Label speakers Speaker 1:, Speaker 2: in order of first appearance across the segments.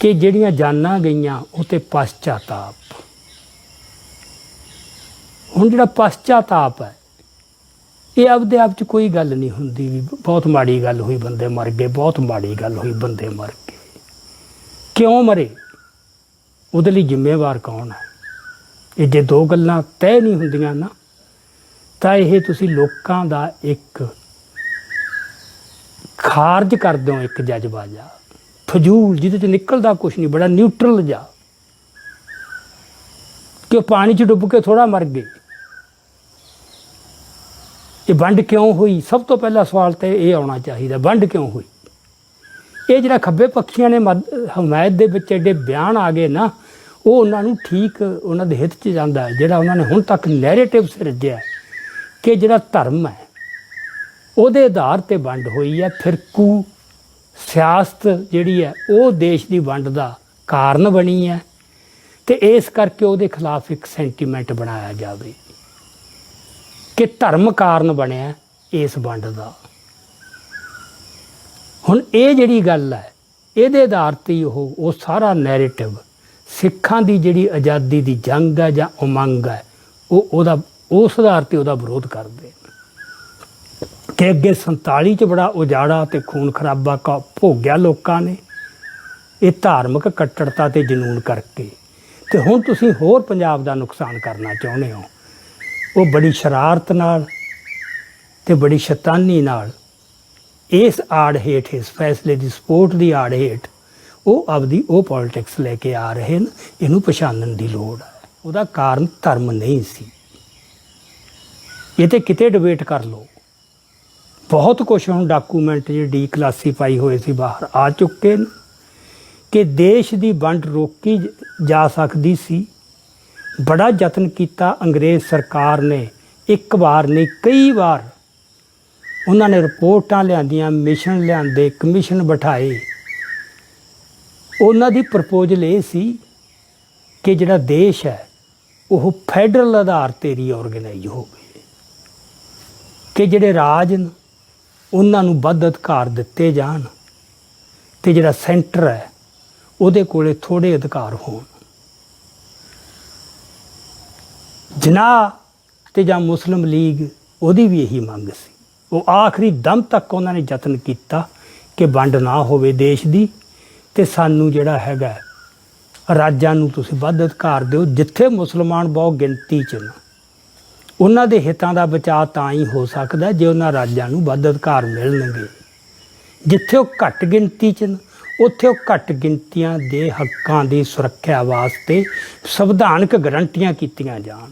Speaker 1: ਕਿ ਜਿਹੜੀਆਂ ਜਾਨਾਂ ਗਈਆਂ ਉਹ ਤੇ ਪਛਤਾਤਾਪ। ਹੁਣ ਜਿਹੜਾ ਪਛਤਾਤਾਪ ਹੈ, ਇਹ ਆਪਦੇ ਆਪ ਚ ਕੋਈ ਗੱਲ ਨਹੀਂ ਹੁੰਦੀ ਵੀ ਬਹੁਤ ਮਾੜੀ ਗੱਲ ਹੋਈ ਬੰਦੇ ਮਰ ਗਏ, ਬਹੁਤ ਮਾੜੀ ਗੱਲ ਹੋਈ ਬੰਦੇ ਮਰ ਗਏ। ਕਿਉਂ ਮਰੇ? ਉਹਦੇ ਲਈ ਜ਼ਿੰਮੇਵਾਰ ਕੌਣ ਹੈ? ਇਹ ਜੇ ਦੋ ਗੱਲਾਂ ਤੈਅ ਨਹੀਂ ਹੁੰਦੀਆਂ ਨਾ, ਤਾਂ ਇਹ ਤੁਸੀਂ ਲੋਕਾਂ ਦਾ ਇੱਕ ਖਾਰਜ ਕਰ ਦਿਓ ਇੱਕ ਜਜ਼ਬਾ ਜਾ ਫਜ਼ੂਲ ਜਿਹਦੇ ਚ ਨਿਕਲਦਾ ਕੁਝ ਨਹੀਂ, ਬੜਾ ਨਿਊਟਰਲ ਜਾ ਕਿ ਉਹ ਪਾਣੀ ਚ ਡੁੱਬ ਕੇ ਥੋੜਾ ਮਰ ਗਏ? ਇਹ ਵੰਡ ਕਿਉਂ ਹੋਈ? ਸਭ ਤੋਂ ਪਹਿਲਾ ਸਵਾਲ ਤੇ ਇਹ ਆਉਣਾ ਚਾਹੀਦਾ, ਵੰਡ ਕਿਉਂ ਹੋਈ? ਇਹ ਜਿਹੜਾ ਖੱਬੇ ਪੱਖੀਆਂ ਨੇ ਮਦ- ਹਮਾਇਤ ਦੇ ਵਿੱਚ ਐਡੇ ਬਿਆਨ ਆ ਗਏ ਨਾ, ਉਹ ਉਹਨਾਂ ਨੂੰ ਠੀਕ ਉਹਨਾਂ ਦੇ ਹਿੱਤ 'ਚ ਜਾਂਦਾ ਹੈ, ਜਿਹੜਾ ਉਹਨਾਂ ਨੇ ਹੁਣ ਤੱਕ ਨੈਰੇਟਿਵ ਸਿਰਜਿਆ ਕਿ ਜਿਹੜਾ ਧਰਮ ਹੈ, ਉਹਦੇ ਆਧਾਰ ਤੇ ਵੰਡ ਹੋਈ ਹੈ ਫਿਰਕੂ ਸਿਆਸਤ ਜਿਹੜੀ ਹੈ, ਉਹ ਦੇਸ਼ ਦੀ ਵੰਡ ਦਾ ਕਾਰਨ ਬਣੀ ਹੈ ਤੇ ਇਸ ਕਰਕੇ ਉਹਦੇ ਖਿਲਾਫ ਇੱਕ ਸੈਂਟੀਮੈਂਟ ਬਣਾਇਆ ਜਾਵੇ ਕਿ ਧਰਮ ਕਾਰਨ ਬਣਿਆ ਇਸ ਵੰਡ ਦਾ। ਹੁਣ ਇਹ ਜਿਹੜੀ ਗੱਲ ਹੈ, ਇਹਦੇ ਆਧਾਰ ਤੇ ਹੀ ਉਹ ਉਹ ਸਾਰਾ ਨੈਰੇਟਿਵ ਸਿੱਖਾਂ ਦੀ ਜਿਹੜੀ ਆਜ਼ਾਦੀ ਦੀ ਜੰਗ ਹੈ ਜਾਂ ਉਮੰਗ ਹੈ, ਉਹ ਉਹਦਾ, ਉਸ ਆਧਾਰ ਤੇ ਉਹਦਾ ਵਿਰੋਧ ਕਰਦੇ ਕਿ ਅੱਗੇ 47 ਚ ਬੜਾ ਉਜਾੜਾ ਤੇ ਖੂਨ ਖਰਾਬਾ ਕਾ ਭੋਗਿਆ ਲੋਕਾਂ ਨੇ। ਇਹ ਧਾਰਮਿਕ ਕੱਟੜਤਾ ਤੇ ਜਨੂਨ ਕਰਕੇ। ਤੇ ਹੁਣ ਤੁਸੀਂ ਹੋਰ ਪੰਜਾਬ ਦਾ ਨੁਕਸਾਨ ਕਰਨਾ ਚਾਹੁੰਦੇ ਹੋ। ਉਹ ਬੜੀ ਸ਼ਰਾਰਤ ਨਾਲ ਤੇ ਬੜੀ ਸ਼ੈਤਾਨੀ ਨਾਲ ਇਸ ਆੜ ਹੇਠ, ਇਸ ਫੈਸਲੇ ਦੀ ਸਪੋਰਟ ਦੀ ਆੜ ਹੇਠ ਉਹ ਆਪਦੀ ਉਹ ਪੋਲਿਟਿਕਸ ਲੈ ਕੇ ਆ ਰਹੇ ਨੇ ਇਹਨੂੰ ਪਛਾਣਨ ਦੀ ਲੋੜ ਹੈ। ਉਹਦਾ ਕਾਰਨ ਧਰਮ ਨਹੀਂ ਸੀ। ਇਹ ਤੇ ਕਿਤੇ ਡਿਬੇਟ ਕਰ ਲਓ। ਬਹੁਤ ਕੁਝ ਹੁਣ ਡਾਕੂਮੈਂਟ ਜਿਹੜੇ ਡੀ ਕਲਾਸੀਫਾਈ ਹੋਏ ਸੀ ਬਾਹਰ ਆ ਚੁੱਕੇ ਨੇ ਕਿ ਦੇਸ਼ ਦੀ ਵੰਡ ਰੋਕੀ ਜਾ ਸਕਦੀ ਸੀ। ਬੜਾ ਯਤਨ ਕੀਤਾ ਅੰਗਰੇਜ਼ ਸਰਕਾਰ ਨੇ। ਇੱਕ ਵਾਰ ਨਹੀਂ, ਕਈ ਵਾਰ ਉਹਨਾਂ ਨੇ ਰਿਪੋਰਟਾਂ ਲਿਆਂਦੀਆਂ, ਮਿਸ਼ਨ ਲਿਆਂਦੇ, ਕਮਿਸ਼ਨ ਬਿਠਾਏ। ਉਹਨਾਂ ਦੀ ਪ੍ਰਪੋਜ਼ਲ ਇਹ ਸੀ ਕਿ ਜਿਹੜਾ ਦੇਸ਼ ਹੈ, ਉਹ ਫੈਡਰਲ ਆਧਾਰ ਤੇ ਰੀਆਰਗੇਨਾਈਜ਼ ਹੋਵੇ ਕਿ ਜਿਹੜੇ ਰਾਜ ਨੇ ਉਹਨਾਂ ਨੂੰ ਵੱਧ ਅਧਿਕਾਰ ਦਿੱਤੇ ਜਾਣ ਤੇ ਜਿਹੜਾ ਸੈਂਟਰ ਹੈ, ਉਹਦੇ ਕੋਲੇ ਥੋੜੇ ਅਧਿਕਾਰ ਹੋਣ। ਜਨਾਹ ਤੇ ਜਾਂ ਮੁਸਲਿਮ ਲੀਗ, ਉਹਦੀ ਵੀ ਇਹੀ ਮੰਗ ਸੀ। ਉਹ ਆਖਰੀ ਦਮ ਤੱਕ ਉਹਨਾਂ ਨੇ ਯਤਨ ਕੀਤਾ ਕਿ ਵੰਡ ਨਾ ਹੋਵੇ ਦੇਸ਼ ਦੀ ਤੇ ਸਾਨੂੰ ਜਿਹੜਾ ਹੈਗਾ, ਰਾਜਾਂ ਨੂੰ ਤੁਸੀਂ ਵੱਧ ਅਧਿਕਾਰ ਦਿਓ, ਜਿੱਥੇ ਮੁਸਲਮਾਨ ਬਹੁਤ ਗਿਣਤੀ ਚ ਨੇ। ਉਹਨਾਂ ਦੇ ਹਿੱਤਾਂ ਦਾ ਬਚਾਅ ਤਾਂ ਹੀ ਹੋ ਸਕਦਾ ਜੇ ਉਹਨਾਂ ਰਾਜਾਂ ਨੂੰ ਵੱਧ ਅਧਿਕਾਰ ਮਿਲਣਗੇ। ਜਿੱਥੇ ਉਹ ਘੱਟ ਗਿਣਤੀ ਚ ਉੱਥੇ ਉਹ ਘੱਟ ਗਿਣਤੀਆਂ ਦੇ ਹੱਕਾਂ ਦੀ ਸੁਰੱਖਿਆ ਵਾਸਤੇ ਸੰਵਿਧਾਨਕ ਗਰੰਟੀਆਂ ਕੀਤੀਆਂ ਜਾਣ।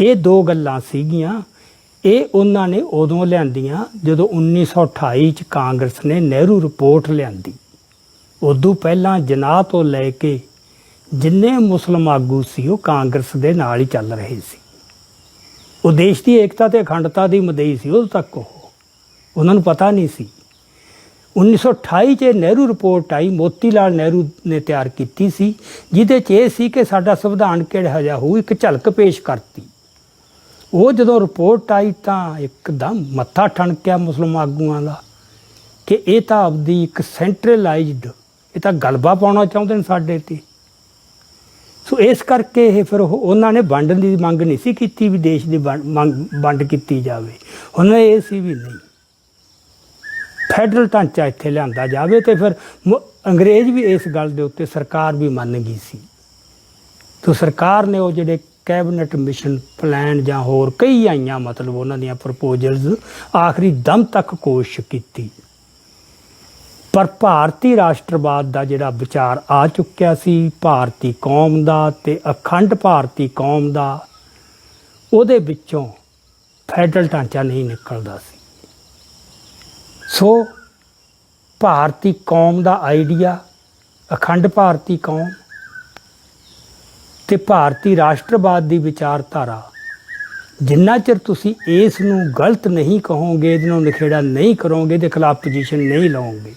Speaker 1: ਇਹ ਦੋ ਗੱਲਾਂ ਸੀਗੀਆਂ। ਇਹ ਉਹਨਾਂ ਨੇ ਉਦੋਂ ਲਿਆਂਦੀਆਂ ਜਦੋਂ 1928 ਚ ਕਾਂਗਰਸ ਨੇ ਨਹਿਰੂ ਰਿਪੋਰਟ ਲਿਆਂਦੀ। ਉਦੋਂ ਪਹਿਲਾਂ ਜਨਾਹ ਤੋਂ ਲੈ ਕੇ ਜਿੰਨੇ ਮੁਸਲਮ ਆਗੂ ਸੀ, ਉਹ ਕਾਂਗਰਸ ਦੇ ਨਾਲ ਹੀ ਚੱਲ ਰਹੇ ਸੀ। ਉਹ ਦੇਸ਼ ਦੀ ਏਕਤਾ ਤੇ ਅਖੰਡਤਾ ਦੀ ਮਦਈ ਸੀ, ਉਦੋਂ ਤੱਕ ਉਹ। ਉਹਨਾਂ ਨੂੰ ਪਤਾ ਨਹੀਂ ਸੀ। 1928 ਚ ਇਹ ਨਹਿਰੂ ਰਿਪੋਰਟ ਆਈ ਮੋਤੀ ਲਾਲ ਨਹਿਰੂ ਨੇ ਤਿਆਰ ਕੀਤੀ ਸੀ, ਜਿਹਦੇ ਚ ਇਹ ਸੀ ਕਿ ਸਾਡਾ ਸੰਵਿਧਾਨ ਕਿਹੜਾ ਜਿਹਾ ਹੋਊ, ਇੱਕ ਝਲਕ ਪੇਸ਼ ਕਰਤੀ। ਉਹ ਜਦੋਂ ਰਿਪੋਰਟ ਆਈ ਤਾਂ ਇੱਕਦਮ ਮੱਥਾ ਠਣਕਿਆ ਮੁਸਲਮਾਨ ਆਗੂਆਂ ਦਾ ਕਿ ਇਹ ਤਾਂ ਆਪਦੀ ਇੱਕ ਸੈਂਟਰਲਾਈਜ਼ਡ ਇਹ ਤਾਂ ਗਲਬਾ ਪਾਉਣਾ ਚਾਹੁੰਦੇ ਨੇ ਸਾਡੇ ਤੇ। ਸੋ ਇਸ ਕਰਕੇ ਇਹ ਫਿਰ ਉਹਨਾਂ ਨੇ ਵੰਡਣ ਦੀ ਮੰਗ ਨਹੀਂ ਸੀ ਕੀਤੀ ਵੀ ਦੇਸ਼ ਦੀ ਵੰਡ- ਮੰਗ- ਵੰਡ ਕੀਤੀ ਜਾਵੇ। ਉਹਨਾਂ ਇਹ ਸੀ ਵੀ ਨਹੀਂ। ਫੈਡਰਲ ਢਾਂਚਾ ਇੱਥੇ ਲਿਆਂਦਾ ਜਾਵੇ ਤੇ ਫਿਰ ਮੁ- ਅੰਗਰੇਜ਼ ਵੀ ਇਸ ਗੱਲ ਦੇ ਉੱਤੇ ਸਰਕਾਰ ਵੀ ਮੰਨ ਗਈ ਸੀ। ਤੋ ਸਰਕਾਰ ਨੇ ਉਹ ਜਿਹੜੇ ਕੈਬਨਿਟ ਮਿਸ਼ਨ ਪਲਾਨ ਜਾਂ ਹੋਰ ਕਈ ਆਈਆਂ ਮਤਲਬ ਉਹਨਾਂ ਦੀਆਂ ਪ੍ਰਪੋਜ਼ਲਸ ਆਖਰੀ ਦਮ ਤੱਕ ਕੋਸ਼ਿਸ਼ ਕੀਤੀ। ਪਰ ਭਾਰਤੀ ਰਾਸ਼ਟਰਵਾਦ ਦਾ ਜਿਹੜਾ ਵਿਚਾਰ ਆ ਚੁੱਕਿਆ ਸੀ, ਭਾਰਤੀ ਕੌਮ ਦਾ ਤੇ ਅਖੰਡ ਭਾਰਤੀ ਕੌਮ ਦਾ, ਉਹਦੇ ਵਿੱਚੋਂ ਫੈਡਰਲ ਢਾਂਚਾ ਨਹੀਂ ਨਿਕਲਦਾ ਸੀ। ਸੋ ਭਾਰਤੀ ਕੌਮ ਦਾ ਆਈਡੀਆ, ਅਖੰਡ ਭਾਰਤੀ ਕੌਮ ਤੇ ਭਾਰਤੀ ਰਾਸ਼ਟਰਵਾਦ ਦੀ ਵਿਚਾਰਧਾਰਾ, ਜਿੰਨਾ ਚਿਰ ਤੁਸੀਂ ਇਸ ਨੂੰ ਗਲਤ ਨਹੀਂ ਕਹੋਗੇ ਇਹਦੇ ਨੂੰ ਨਿਖੇੜਾ ਨਹੀਂ ਕਰੋਗੇ ਦੇ ਖਿਲਾਫ ਪੋਜੀਸ਼ਨ ਨਹੀਂ ਲਓਗੇ।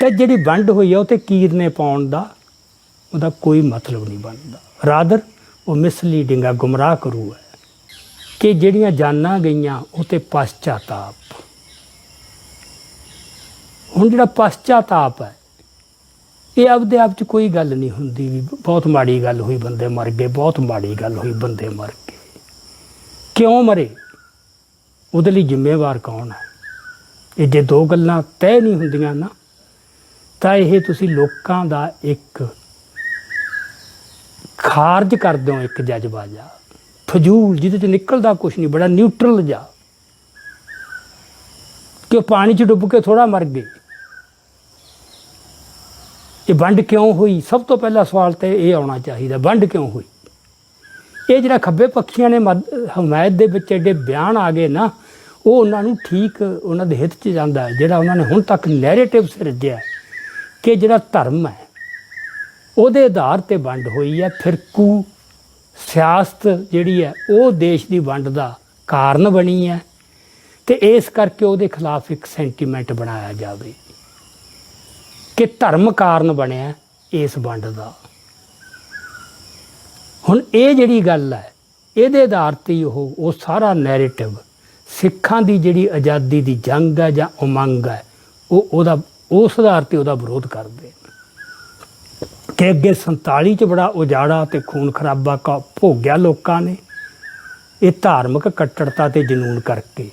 Speaker 1: ਤੇ ਜਿਹੜੀ ਵੰਡ ਹੋਈ ਆ, ਉਹ ਤੇ ਕੀਰਨੇ ਪਾਉਣ ਦਾ ਉਹਦਾ ਕੋਈ ਮਤਲਬ ਨਹੀਂ ਬਣਦਾ। ਰਾਦਰ, ਉਹ ਮਿਸਲੀਡਿੰਗ ਆ, ਗੁੰਮਰਾਹ ਕਰੂ ਹੈ ਕਿ ਜਿਹੜੀਆਂ ਜਾਨਾਂ ਗਈਆਂ, ਉਹ ਤੇ ਪਛਤਾਤਾਪ। ਹੁਣ ਜਿਹੜਾ ਪਛਤਾਤਾਪ ਹੈ, ਇਹ ਆਪਦੇ ਆਪ ਚ ਕੋਈ ਗੱਲ ਨਹੀਂ ਹੁੰਦੀ ਵੀ ਬਹੁਤ ਮਾੜੀ ਗੱਲ ਹੋਈ ਬੰਦੇ ਮਰ ਗਏ, ਬਹੁਤ ਮਾੜੀ ਗੱਲ ਹੋਈ ਬੰਦੇ ਮਰ ਗਏ। ਕਿਉਂ ਮਰੇ? ਉਹਦੇ ਲਈ ਜ਼ਿੰਮੇਵਾਰ ਕੌਣ ਹੈ? ਇਹ ਜੇ ਦੋ ਗੱਲਾਂ ਤੈਅ ਨਹੀਂ ਹੁੰਦੀਆਂ ਨਾ ਤਾਂ ਇਹ ਤੁਸੀਂ ਲੋਕਾਂ ਦਾ ਇੱਕ ਖਾਰਜ ਕਰਦੇ ਹੋ ਇੱਕ ਜਜ਼ਬਾ ਜਾ। ਫਜ਼ੂਲ ਜਿਹਦੇ ਚ ਨਿਕਲਦਾ ਕੁਝ ਨਹੀਂ, ਬੜਾ ਨਿਊਟਰਲ ਜਾ। ਕਿ ਉਹ ਪਾਣੀ ਚ ਡੁੱਬ ਕੇ ਥੋੜਾ ਮਰ ਗਏ? ਇਹ ਵੰਡ ਕਿਉਂ ਹੋਈ? ਸਭ ਤੋਂ ਪਹਿਲਾ ਸਵਾਲ ਤੇ ਇਹ ਆਉਣਾ ਚਾਹੀਦਾ, ਵੰਡ ਕਿਉਂ ਹੋਈ? ਇਹ ਜਿਹੜਾ ਖੱਬੇ ਪੱਖੀਆਂ ਨੇ ਮਦ- ਹਮਾਇਤ ਦੇ ਵਿੱਚ ਐਡੇ ਬਿਆਨ ਆ ਗਏ ਨਾ, ਉਹ ਉਹਨਾਂ ਨੂੰ ਠੀਕ, ਉਹਨਾਂ ਦੇ ਹਿੱਤ 'ਚ ਜਾਂਦਾ ਜਿਹੜਾ ਉਹਨਾਂ ਨੇ ਹੁਣ ਤੱਕ ਨੈਰੇਟਿਵ ਸਿਰਜਿਆ ਕਿ ਜਿਹੜਾ ਧਰਮ ਹੈ, ਉਹਦੇ ਆਧਾਰ ਤੇ ਵੰਡ ਹੋਈ ਹੈ ਫਿਰਕੂ ਸਿਆਸਤ ਜਿਹੜੀ ਹੈ, ਉਹ ਦੇਸ਼ ਦੀ ਵੰਡ ਦਾ ਕਾਰਨ ਬਣੀ ਹੈ ਤੇ ਇਸ ਕਰਕੇ ਉਹਦੇ ਖਿਲਾਫ ਇੱਕ ਸੈਂਟੀਮੈਂਟ ਬਣਾਇਆ ਜਾਵੇ ਕਿ ਧਰਮ ਕਾਰਨ ਬਣਿਆ ਇਸ ਵੰਡ ਦਾ। ਹੁਣ ਇਹ ਜਿਹੜੀ ਗੱਲ ਹੈ, ਇਹਦੇ ਆਧਾਰ ਤੇ ਹੀ ਉਹ ਉਹ ਸਾਰਾ ਨੈਰੇਟਿਵ ਸਿੱਖਾਂ ਦੀ ਜਿਹੜੀ ਆਜ਼ਾਦੀ ਦੀ ਜੰਗ ਹੈ ਜਾਂ ਉਮੰਗ ਹੈ, ਉਹ ਉਹਦਾ ਉਸ ਆਧਾਰ ਤੇ ਉਹਦਾ ਵਿਰੋਧ ਕਰਦੇ ਕਿ ਅੱਗੇ 47 ਚ ਬੜਾ ਉਜਾੜਾ ਤੇ ਖੂਨ ਖਰਾਬਾ ਕਾ ਭੋਗਿਆ ਲੋਕਾਂ ਨੇ, ਇਹ ਧਾਰਮਿਕ ਕੱਟੜਤਾ ਤੇ ਜਨੂਨ ਕਰਕੇ।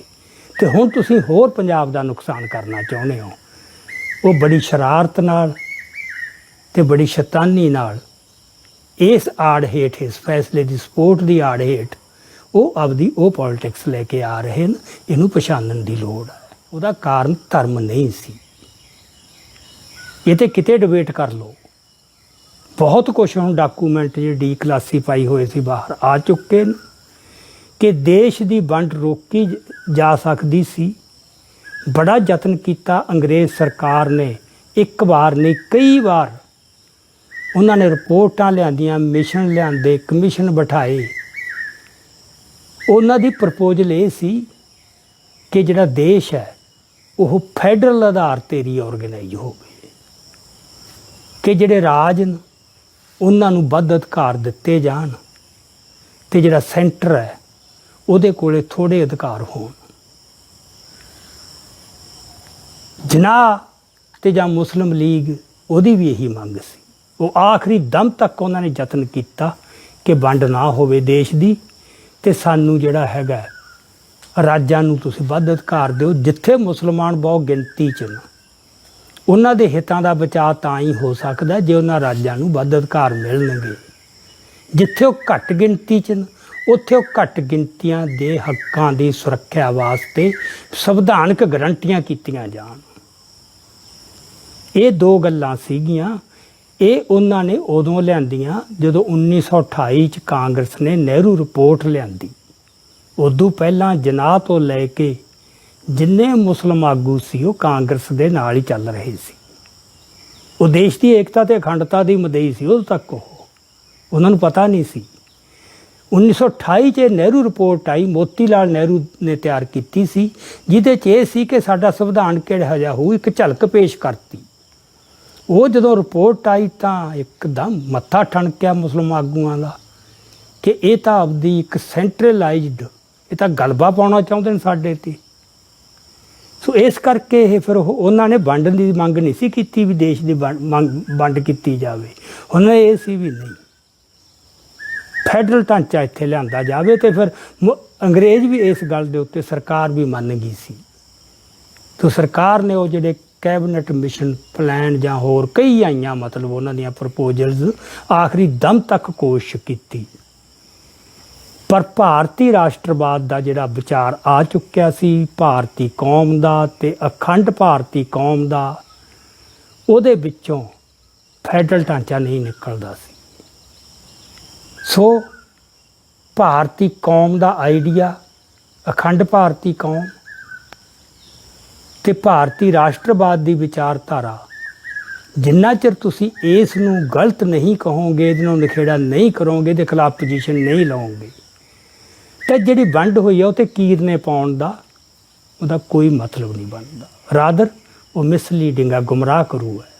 Speaker 1: ਤੇ ਹੁਣ ਤੁਸੀਂ ਹੋਰ ਪੰਜਾਬ ਦਾ ਨੁਕਸਾਨ ਕਰਨਾ ਚਾਹੁੰਦੇ ਹੋ। ਉਹ ਬੜੀ ਸ਼ਰਾਰਤ ਨਾਲ ਤੇ ਬੜੀ ਸ਼ੈਤਾਨੀ ਨਾਲ ਇਸ ਆੜ ਹੇਠ, ਇਸ ਫੈਸਲੇ ਦੀ ਸਪੋਰਟ ਦੀ ਆੜ ਹੇਠ ਉਹ ਆਪਦੀ ਉਹ ਪੋਲਿਟਿਕਸ ਲੈ ਕੇ ਆ ਰਹੇ ਨੇ। ਇਹਨੂੰ ਪਛਾਣਨ ਦੀ ਲੋੜ ਹੈ ਉਹਦਾ ਕਾਰਨ ਧਰਮ ਨਹੀਂ ਸੀ। ਇਹ ਤੇ ਕਿਤੇ ਡਿਬੇਟ ਕਰ ਲਓ। ਬਹੁਤ ਕੁਝ ਹੁਣ ਡਾਕੂਮੈਂਟ ਜਿਹੜੇ ਡੀਕਲਾਸੀਫਾਈ ਹੋਏ ਸੀ ਬਾਹਰ ਆ ਚੁੱਕੇ ਨੇ ਕਿ ਦੇਸ਼ ਦੀ ਵੰਡ ਰੋਕੀ ਜਾ ਸਕਦੀ ਸੀ। ਬੜਾ ਯਤਨ ਕੀਤਾ ਅੰਗਰੇਜ਼ ਸਰਕਾਰ ਨੇ। ਇੱਕ ਵਾਰ ਨਹੀਂ, ਕਈ ਵਾਰ ਉਹਨਾਂ ਨੇ ਰਿਪੋਰਟਾਂ ਲਿਆਂਦੀਆਂ, ਮਿਸ਼ਨ ਲਿਆਂਦੇ, ਕਮਿਸ਼ਨ ਬਿਠਾਏ। ਉਹਨਾਂ ਦੀ ਪ੍ਰਪੋਜ਼ਲ ਇਹ ਸੀ ਕਿ ਜਿਹੜਾ ਦੇਸ਼ ਹੈ, ਉਹ ਫੈਡਰਲ ਆਧਾਰ ਤੇ ਰੀਆਰਗੇਨਾਈਜ਼ ਹੋਵੇ। ਕਿ ਜਿਹੜੇ ਰਾਜ ਨੇ ਉਹਨਾਂ ਨੂੰ ਵੱਧ ਅਧਿਕਾਰ ਦਿੱਤੇ ਜਾਣ ਤੇ ਜਿਹੜਾ ਸੈਂਟਰ ਹੈ, ਉਹਦੇ ਕੋਲੇ ਥੋੜੇ ਅਧਿਕਾਰ ਹੋਣ। ਜਨਾਹ ਤੇ ਜਾਂ ਮੁਸਲਿਮ ਲੀਗ, ਉਹਦੀ ਵੀ ਇਹੀ ਮੰਗ ਸੀ। ਉਹ ਆਖਰੀ ਦਮ ਤੱਕ ਉਹਨਾਂ ਨੇ ਯਤਨ ਕੀਤਾ ਕਿ ਵੰਡ ਨਾ ਹੋਵੇ ਦੇਸ਼ ਦੀ ਤੇ ਸਾਨੂੰ ਜਿਹੜਾ ਹੈਗਾ, ਰਾਜਾਂ ਨੂੰ ਤੁਸੀਂ ਵੱਧ ਅਧਿਕਾਰ ਦਿਓ, ਜਿੱਥੇ ਮੁਸਲਮਾਨ ਬਹੁਤ ਗਿਣਤੀ ਚ ਨੇ। ਉਹਨਾਂ ਦੇ ਹਿੱਤਾਂ ਦਾ ਬਚਾਅ ਤਾਂ ਹੀ ਹੋ ਸਕਦਾ ਜੇ ਉਹਨਾਂ ਰਾਜਾਂ ਨੂੰ ਵੱਧ ਅਧਿਕਾਰ ਮਿਲਣਗੇ। ਜਿੱਥੇ ਉਹ ਘੱਟ ਗਿਣਤੀ ਚ ਉੱਥੇ ਉਹ ਘੱਟ ਗਿਣਤੀਆਂ ਦੇ ਹੱਕਾਂ ਦੀ ਸੁਰੱਖਿਆ ਵਾਸਤੇ ਸੰਵਿਧਾਨਕ ਗਰੰਟੀਆਂ ਕੀਤੀਆਂ ਜਾਣ। ਇਹ ਦੋ ਗੱਲਾਂ ਸੀਗੀਆਂ। ਇਹ ਉਹਨਾਂ ਨੇ ਉਦੋਂ ਲਿਆਂਦੀਆਂ ਜਦੋਂ 1928 ਚ ਕਾਂਗਰਸ ਨੇ ਨਹਿਰੂ ਰਿਪੋਰਟ ਲਿਆਂਦੀ। ਉਦੋਂ ਪਹਿਲਾਂ ਜਨਾਹ ਤੋਂ ਲੈ ਕੇ ਜਿੰਨੇ ਮੁਸਲਮ ਆਗੂ ਸੀ, ਉਹ ਕਾਂਗਰਸ ਦੇ ਨਾਲ ਹੀ ਚੱਲ ਰਹੇ ਸੀ। ਉਹ ਦੇਸ਼ ਦੀ ਏਕਤਾ ਤੇ ਅਖੰਡਤਾ ਦੀ ਮਦਈ ਸੀ, ਉਦੋਂ ਤੱਕ ਉਹ। ਉਹਨਾਂ ਨੂੰ ਪਤਾ ਨਹੀਂ ਸੀ। 1928 ਚ ਇਹ ਨਹਿਰੂ ਰਿਪੋਰਟ ਆਈ ਮੋਤੀ ਲਾਲ ਨਹਿਰੂ ਨੇ ਤਿਆਰ ਕੀਤੀ ਸੀ, ਜਿਹਦੇ ਚ ਇਹ ਸੀ ਕਿ ਸਾਡਾ ਸੰਵਿਧਾਨ ਕਿਹੜਾ ਜਿਹਾ ਹੋਊ, ਇੱਕ ਝਲਕ ਪੇਸ਼ ਕਰਤੀ। ਉਹ ਜਦੋਂ ਰਿਪੋਰਟ ਆਈ ਤਾਂ ਇੱਕਦਮ ਮੱਥਾ ਠਣਕਿਆ ਮੁਸਲਮਾਨ ਆਗੂਆਂ ਦਾ ਕਿ ਇਹ ਤਾਂ ਆਪਦੀ ਇੱਕ ਸੈਂਟਰਲਾਈਜ਼ਡ ਇਹ ਤਾਂ ਗਲਬਾ ਪਾਉਣਾ ਚਾਹੁੰਦੇ ਨੇ ਸਾਡੇ ਤੇ। ਸੋ ਇਸ ਕਰਕੇ ਇਹ ਫਿਰ ਉਹਨਾਂ ਨੇ ਵੰਡਣ ਦੀ ਮੰਗ ਨਹੀਂ ਸੀ ਕੀਤੀ ਵੀ ਦੇਸ਼ ਦੀ ਵੰਡ- ਮੰਗ- ਵੰਡ ਕੀਤੀ ਜਾਵੇ। ਉਹਨਾਂ ਇਹ ਸੀ ਵੀ ਨਹੀਂ। ਫੈਡਰਲ ਢਾਂਚਾ ਇੱਥੇ ਲਿਆਂਦਾ ਜਾਵੇ ਤੇ ਫਿਰ ਮੁ- ਅੰਗਰੇਜ਼ ਵੀ ਇਸ ਗੱਲ ਦੇ ਉੱਤੇ ਸਰਕਾਰ ਵੀ ਮੰਨ ਗਈ ਸੀ। ਤੋ ਸਰਕਾਰ ਨੇ ਉਹ ਜਿਹੜੇ ਕੈਬਨਿਟ ਮਿਸ਼ਨ ਪਲਾਨ ਜਾਂ ਹੋਰ ਕਈ ਆਈਆਂ ਮਤਲਬ ਉਹਨਾਂ ਦੀਆਂ ਪ੍ਰਪੋਜ਼ਲਸ ਆਖਰੀ ਦਮ ਤੱਕ ਕੋਸ਼ਿਸ਼ ਕੀਤੀ। ਪਰ ਭਾਰਤੀ ਰਾਸ਼ਟਰਵਾਦ ਦਾ ਜਿਹੜਾ ਵਿਚਾਰ ਆ ਚੁੱਕਿਆ ਸੀ, ਭਾਰਤੀ ਕੌਮ ਦਾ ਤੇ ਅਖੰਡ ਭਾਰਤੀ ਕੌਮ ਦਾ, ਉਹਦੇ ਵਿੱਚੋਂ ਫੈਡਰਲ ਢਾਂਚਾ ਨਹੀਂ ਨਿਕਲਦਾ ਸੀ। ਸੋ ਭਾਰਤੀ ਕੌਮ ਦਾ ਆਈਡੀਆ, ਅਖੰਡ ਭਾਰਤੀ ਕੌਮ ਤੇ ਭਾਰਤੀ ਰਾਸ਼ਟਰਵਾਦ ਦੀ ਵਿਚਾਰਧਾਰਾ, ਜਿੰਨਾ ਚਿਰ ਤੁਸੀਂ ਇਸ ਨੂੰ ਗਲਤ ਨਹੀਂ ਕਹੋਗੇ ਇਹਨੂੰ ਨਿਖੇੜਾ ਨਹੀਂ ਕਰੋਗੇ ਦੇ ਖਿਲਾਫ ਪੋਜੀਸ਼ਨ ਨਹੀਂ ਲਓਗੇ। ਤੇ ਜਿਹੜੀ ਵੰਡ ਹੋਈ ਆ, ਉਹ ਤੇ ਕੀਰਨੇ ਪਾਉਣ ਦਾ ਉਹਦਾ ਕੋਈ ਮਤਲਬ ਨਹੀਂ ਬਣਦਾ। ਰਾਦਰ, ਉਹ ਮਿਸਲੀਡਿੰਗ ਆ, ਗੁੰਮਰਾਹ ਕਰੂ ਹੈ